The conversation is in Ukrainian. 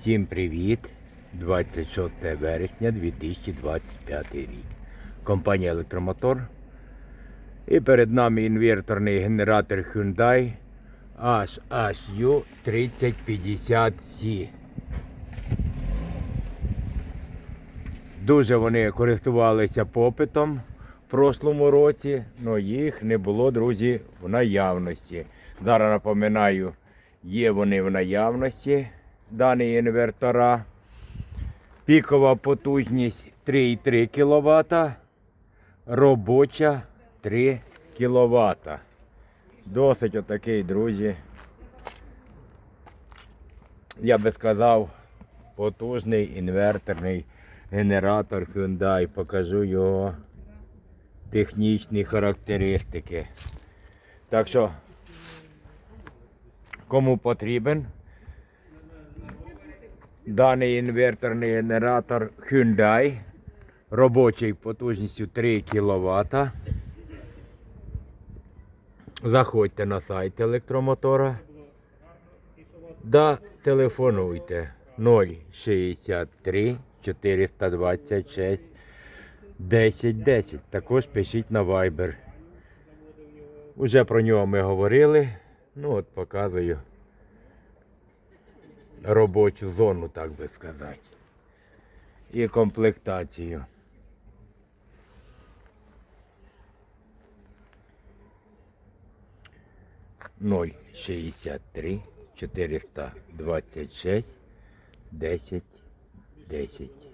Всім привіт! 26 вересня 2025 рік. Компанія Електромотор. І перед нами інверторний генератор Hyundai HHU 3050C. Дуже вони користувалися попитом в прошлому році, але їх не було, друзі, в наявності. Зараз напоминаю, є вони в наявності, дані інвертора. Пікова потужність 3,3 кВт, робоча 3 кВт. Досить отакий, друзі. Я би сказав, потужний інверторний генератор Hyundai. Покажу його технічні характеристики. Так що, кому потрібен даний інверторний генератор Hyundai робочий потужністю 3 кВт. Заходьте на сайт електромотора. Да, телефонуйте 063 426 1010. Також пишіть на Viber. Уже про нього ми говорили. Ну от показую робочу зону, так би сказати. І комплектацію. Ноль шістдесят три чотириста двадцять шість десять десять.